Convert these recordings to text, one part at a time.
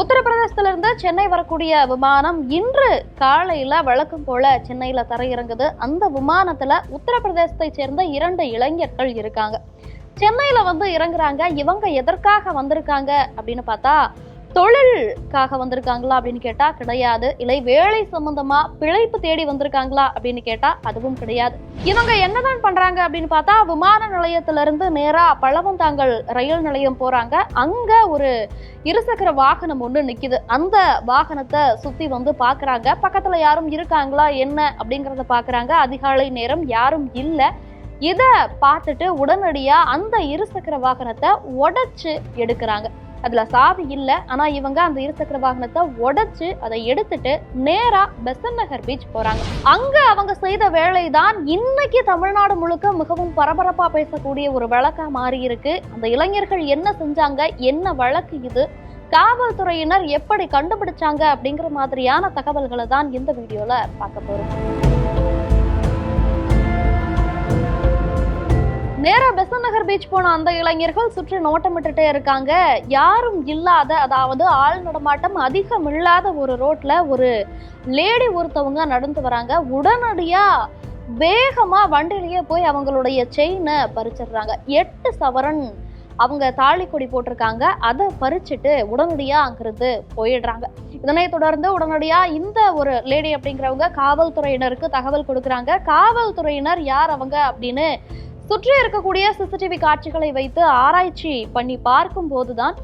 உத்தரப்பிரதேசத்துல இருந்து சென்னை வரக்கூடிய விமானம் இன்று காலையில வழக்கம் போல சென்னையில தரையிறங்குது. அந்த விமானத்துல உத்தரப்பிரதேசத்தை சேர்ந்த இரண்டு இளைஞர்கள் இருக்காங்க. சென்னையில வந்து இறங்குறாங்க. இவங்க எதற்காக வந்திருக்காங்க அப்படின்னு பார்த்தா தொழிலுக்காக வந்திருக்காங்களா அப்படின்னு கேட்டா கிடையாது. இல்லை வேலை சம்பந்தமா பிழைப்பு தேடி வந்திருக்காங்களா அப்படின்னு கேட்டா அதுவும் கிடையாது. இவங்க என்னதான் பண்றாங்க அப்படின்னு பார்த்தா விமான நிலையத்துல இருந்து நேரா பழவந்தாங்கல் ரயில் நிலையம் போறாங்க. அங்க ஒரு இருசக்கர வாகனம் ஒன்று நிக்குது. அந்த வாகனத்தை சுத்தி வந்து பாக்குறாங்க. பக்கத்துல யாரும் இருக்காங்களா என்ன அப்படிங்கறத பாக்குறாங்க. அதிகாலை நேரம் யாரும் இல்லை. இதை பார்த்துட்டு உடனடியாக அந்த இருசக்கர வாகனத்தை உடைச்சு எடுக்கிறாங்க. அதுல சாவி இல்ல. ஆனா இவங்க அந்த இருசக்கர வாகனத்தை உடைச்சு அதை எடுத்துட்டு நேரா பெசன் நகர் பீச் போறாங்க. அங்க அவங்க செய்த வேலை தான் இன்னைக்கு தமிழ்நாடு முழுக்க மிகவும் பரபரப்பா பேசக்கூடிய ஒரு வழக்கா மாறி இருக்கு. அந்த இளைஞர்கள் என்ன செஞ்சாங்க? என்ன வழக்கு இது? காவல்துறையினர் எப்படி கண்டுபிடிச்சாங்க? அப்படிங்கிற மாதிரியான தகவல்களை தான் இந்த வீடியோல பார்க்க போறோம். நேரா பெசன் நகர் பீச் போன அந்த இளைஞர்கள் சுற்றி நோட்டமிட்டுட்டே இருக்காங்க. யாரும் இல்லாத அதாவது ஆள் நடமாட்டம் அதிகம் இல்லாத ஒரு ரோட்ல ஒரு லேடி ஒருத்தவங்க நடந்து வராங்க. உடனடியா வேகமா வண்டிலேயே போய் அவங்களுடைய செயினை பறிச்சிடுறாங்க. எட்டு சவரன் அவங்க தாலி கொடி போட்டிருக்காங்க. அதை பறிச்சுட்டு உடனடியா அங்கிருந்து போயிடுறாங்க. இதனை தொடர்ந்து உடனடியா இந்த ஒரு லேடி அப்படிங்கிறவங்க காவல்துறையினருக்கு தகவல் கொடுக்குறாங்க. காவல்துறையினர் யார் அவங்க அப்படின்னு சுற்றி இருக்கக்கூடிய சிசிடிவி காட்சிகளை வைத்து ஆராய்ச்சி பண்ணி பார்க்கும் போதுதான்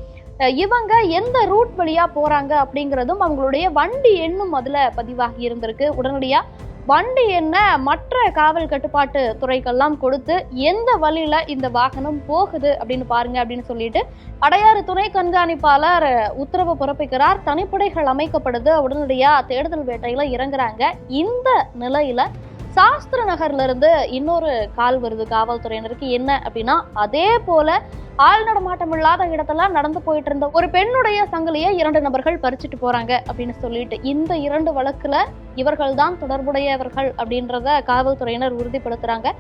இவங்க எந்த ரூட் வழியா போறாங்க அப்படிங்கிறதும் அவங்களுடைய வண்டி எண்ணும் அதுல பதிவாகி இருந்திருக்கு. உடனடியா வண்டி என்ன மற்ற காவல் கட்டுப்பாட்டு துறைக்கெல்லாம் கொடுத்து எந்த வழியில இந்த வாகனம் போகுது அப்படின்னு பாருங்க அப்படின்னு சொல்லிட்டு அடையாறு துணை கண்காணிப்பாளர் உத்தரவு பிறப்பிக்கிறார். தனிப்படைகள் அமைக்கப்படுது. உடனடியா தேடுதல் வேட்டையில இறங்குறாங்க. இந்த நிலையில சாஸ்திர நகர்ல இருந்து இன்னொரு கால் வருது காவல்துறையினருக்கு. என்ன அப்படின்னா அதே போல ஆள் நடமாட்டம் இல்லாத இடத்தெல்லாம் நடந்து போயிட்டு இருந்த ஒரு பெண்ணுடைய சங்கிலியை இரண்டு நபர்கள் பறிச்சுட்டு போறாங்க அப்படின்னு சொல்லிட்டு இந்த இரண்டு வழக்குல இவர்கள் தான் தொடர்புடையவர்கள் அப்படின்றத காவல்துறையினர் உறுதிப்படுத்துறாங்க.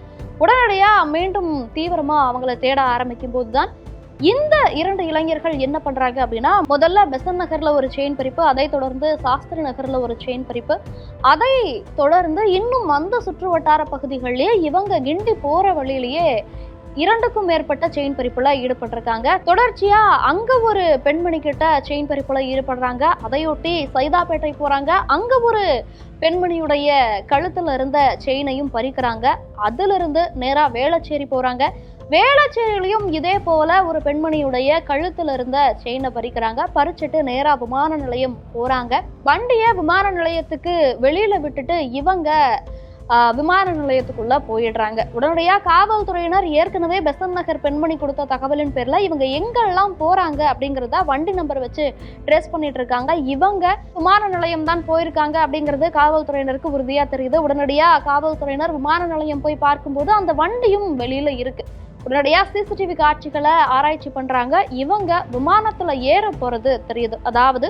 உடனடியா மீண்டும் தீவிரமா அவங்கள தேட ஆரம்பிக்கும் போதுதான் இந்த இரண்டு இளைஞர்கள் என்ன பண்றாங்க அப்படின்னா முதல்ல பெசன் நகர்ல ஒரு செயின் பறிப்பு அதை தொடர்ந்து சாஸ்திரி நகர்ல ஒரு செயின் பறிப்பு அதை தொடர்ந்து இன்னும் அந்த சுற்று வட்டார பகுதிகளிலேயே இவங்க கிண்டி போற வழியிலேயே இரண்டுக்கும் மேற்பட்ட செயின் பறிப்புல ஈடுபட்டிருக்காங்க. தொடர்ச்சியா அங்க ஒரு பெண்மணி கிட்ட செயின் பறிப்புல ஈடுபடுறாங்க. அதையொட்டி சைதாப்பேட்டை போறாங்க. அங்க ஒரு பெண்மணியுடைய கழுத்துல இருந்த செயினையும் பறிக்கிறாங்க. அதுல இருந்து நேரா வேளச்சேரி போறாங்க. வேளச்சேரியிலையும் இதே போல ஒரு பெண்மணியுடைய கழுத்துல இருந்த செயினை பறிக்கிறாங்க. பறிச்சுட்டு நேரா விமான நிலையம் போறாங்க. வண்டிய விமான நிலையத்துக்கு வெளியில விட்டுட்டு இவங்க விமான நிலையத்துக்குள்ள போயிடுறாங்க. உடனடியா காவல்துறையினர் ஏற்கனவே பெசன் நகர் பெண்மணி கொடுத்த தகவலின் பேர்ல இவங்க எங்கெல்லாம் போறாங்க அப்படிங்கறத வண்டி நம்பர் வச்சு ட்ரேஸ் பண்ணிட்டு இருக்காங்க. இவங்க விமான நிலையம் தான் போயிருக்காங்க அப்படிங்கிறது காவல்துறையினருக்கு உறுதியா தெரியுது. உடனடியா காவல்துறையினர் விமான நிலையம் போய் பார்க்கும்போது அந்த வண்டியும் வெளியில இருக்கு. உடனடியாக சிசிடிவி காட்சிகளை ஆராய்ச்சி பண்ணுறாங்க இவங்க விமானத்தில் ஏற போகிறது தெரியுது. அதாவது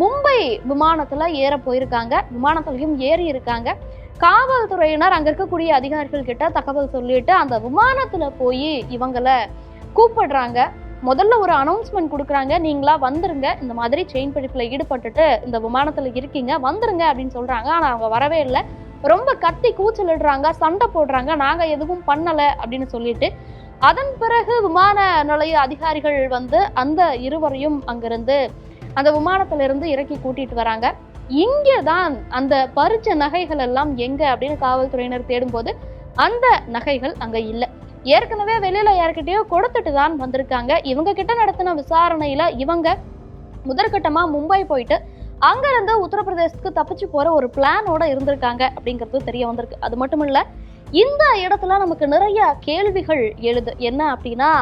மும்பை விமானத்தில் ஏற போயிருக்காங்க. விமானத்துலையும் ஏறி இருக்காங்க. காவல்துறையினர் அங்கே இருக்கக்கூடிய அதிகாரிகள் கிட்ட தகவல் சொல்லிட்டு அந்த விமானத்தில் போய் இவங்கள கூப்பிடுறாங்க. முதல்ல ஒரு அனௌன்ஸ்மெண்ட் கொடுக்குறாங்க. நீங்களா வந்துருங்க. இந்த மாதிரி செயின் படிப்பில் ஈடுபட்டுட்டு இந்த விமானத்தில் இருக்கீங்க. வந்துருங்க அப்படின்னு சொல்கிறாங்க ஆனால் அவங்க வரவே இல்லை. ரொம்ப கத்தி கூச்சலிடுறாங்க. சண்டை போடுறாங்க. நாங்கள் எதுவும் பண்ணலை அப்படின்னு சொல்லிட்டு அதன் பிறகு விமான நிலைய அதிகாரிகள் வந்து அந்த இருவரையும் அங்கிருந்து அந்த விமானத்திலிருந்து இறக்கி கூட்டிட்டு வராங்க. இங்கே தான் அந்த பறிச்ச நகைகள் எல்லாம் எங்க அப்படின்னு காவல்துறையினர் தேடும்போது அந்த நகைகள் அங்க இல்ல. ஏற்கனவே வெளியில யார்கிட்டயோ கொடுத்துட்டு தான் வந்திருக்காங்க. இவங்க கிட்ட நடத்தின விசாரணையில இவங்க முதற்கட்டமா மும்பை போயிட்டு அங்க இருந்து உத்தரப்பிரதேசத்துக்கு தப்பிச்சு போற ஒரு பிளானோட இருந்திருக்காங்க அப்படிங்கிறது தெரிய வந்திருக்கு. அது மட்டும் இல்லை இந்த இடத்துல நமக்கு நிறைய கேள்விகள் எழுது. என்ன அப்படின்னா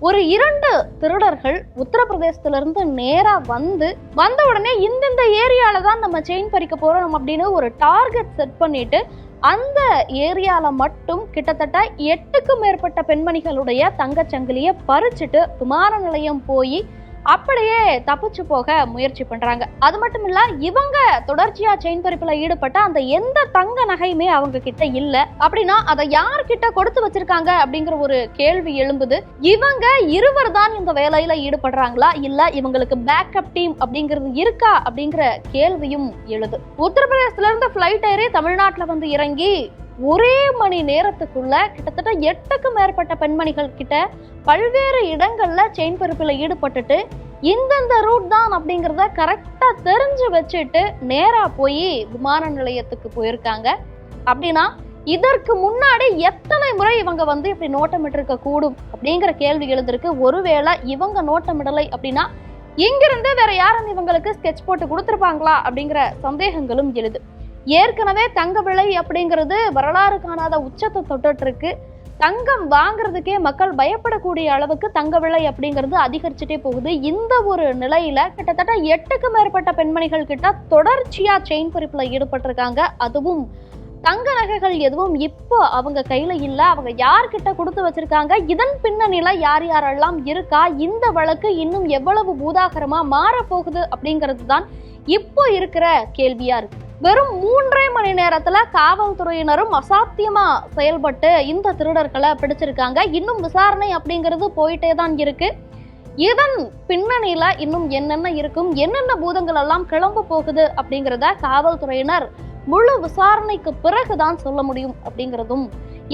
ஒரு இரண்டு திருடர்கள் உத்தரப்பிரதேசத்திலிருந்து நேராக வந்து வந்த உடனே இந்தந்த ஏரியாவில் தான் நம்ம செயின் பறிக்க போகிறோம் அப்படின்னு ஒரு டார்கெட் செட் பண்ணிட்டு அந்த ஏரியாவில் மட்டும் கிட்டத்தட்ட எட்டுக்கும் மேற்பட்ட பெண்மணிகளுடைய தங்கச்சங்கிலியை பறிச்சுட்டு விமான நிலையம் போய் அப்படியே தப்பிச்சு போக முயற்சி பண்றாங்க. அது மட்டும் இல்ல இவங்க தொடர்ச்சியா செயின் பறிப்புல ஈடுபட்ட அந்த எந்த தங்க நகையுமே அவங்க கிட்ட இல்ல. அப்படின்னா அதை யார்கிட்ட கொடுத்து வச்சிருக்காங்க அப்படிங்கிற ஒரு கேள்வி எழும்புது. இவங்க இருவர் தான் இந்த வேலையில ஈடுபடுறாங்களா? இல்ல இவங்களுக்கு பேக்கப் டீம் அப்படிங்கிறது இருக்கா? அப்படிங்கிற கேள்வியும் எழுது. உத்தரப்பிரதேசத்துல இருந்து பிளைட் ஏறி தமிழ்நாட்டுல வந்து இறங்கி ஒரே மணி நேரத்துக்குள்ள கிட்டத்தட்ட எட்டுக்கும் மேற்பட்ட பெண்மணிகள் கிட்ட பல்வேறு இடங்கள்ல செயின் பருப்பில் ஈடுபட்டுட்டு இந்தந்த ரூட் தான் அப்படிங்கிறத கரெக்டாக தெரிஞ்சு வச்சுட்டு நேராக போய் விமான நிலையத்துக்கு போயிருக்காங்க. அப்படின்னா இதற்கு முன்னாடி எத்தனை முறை இவங்க வந்து இப்படி நோட்டமிட்டிருக்க கூடும் அப்படிங்கிற கேள்வி எழுந்திருக்கு. ஒருவேளை இவங்க நோட்டமிடலை அப்படின்னா இங்கிருந்து வேற யாரும் இவங்களுக்கு ஸ்கெட்ச் போட்டு கொடுத்துருப்பாங்களா அப்படிங்கிற சந்தேகங்களும் எழுது. ஏற்கனவே தங்க விலை அப்படிங்கிறது வரலாறு காணாத உச்சத்தை தொட்டுட்டு இருக்கு தங்கம் வாங்குறதுக்கே மக்கள் பயப்படக்கூடிய அளவுக்கு தங்க விலை அப்படிங்கிறது அதிகரிச்சுட்டே போகுது. இந்த ஒரு நிலையில கிட்டத்தட்ட எட்டுக்கு மேற்பட்ட பெண்மணிகள் கிட்ட தொடர்ச்சியா செயின் பறிப்புல ஈடுபட்டிருக்காங்க. அதுவும் தங்க நகைகள் எதுவும் இப்போ அவங்க கையில இல்ல. அவங்க யார்கிட்ட கொடுத்து வச்சிருக்காங்க? இதன் பின்னணியில யார் யாரெல்லாம் இருக்கா? இந்த வழக்கு இன்னும் எவ்வளவு பூதாகரமா மாறப்போகுது அப்படிங்கிறது தான் இப்போ இருக்கிற கேள்வியா இருக்கு. வெறும் மூன்றே மணி நேரத்துல காவல்துறையினரும் அசாத்தியமா செயல்பட்டு இந்த திருடர்களை பிடிச்சிருக்காங்க. இன்னும் விசாரணை அப்படிங்கிறது போயிட்டே தான் இருக்கு. இதன் பின்னணியில இன்னும் என்னென்ன இருக்கும்? என்னென்ன பூதங்கள் எல்லாம் கிளம்ப போகுது அப்படிங்கிறத காவல்துறையினர் முழு விசாரணைக்கு பிறகுதான் சொல்ல முடியும் அப்படிங்கிறதும்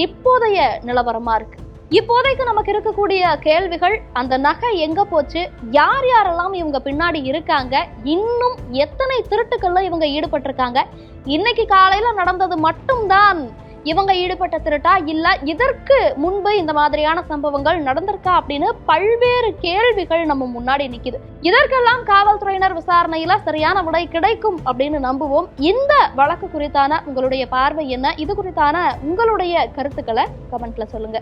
இப்போதைய நிலவரமா இருக்கு. இப்போதைக்கு நமக்கு இருக்கக்கூடிய கேள்விகள் அந்த நகை எங்க போச்சு? யார் யாரெல்லாம் இவங்க பின்னாடி இருக்காங்க? இன்னும் எத்தனை திருட்டுக்கள்ல இவங்க ஈடுபட்டிருக்காங்க? இன்னைக்கு காலையில நடந்தது மட்டும்தான் இவங்க ஈடுபட்ட திருட்டா? இல்ல இதற்கு முன்பு இந்த மாதிரியான சம்பவங்கள் நடந்திருக்கா? அப்படின்னு பல்வேறு கேள்விகள் நம்ம முன்னாடி நிக்குது. இதற்கெல்லாம் காவல்துறையினர் விசாரணையில சரியான விடை கிடைக்கும் அப்படின்னு நம்புவோம். இந்த வழக்கு குறித்தான உங்களுடைய பார்வை என்ன? இது குறித்தான உங்களுடைய கருத்துக்களை கமெண்ட்ல சொல்லுங்க.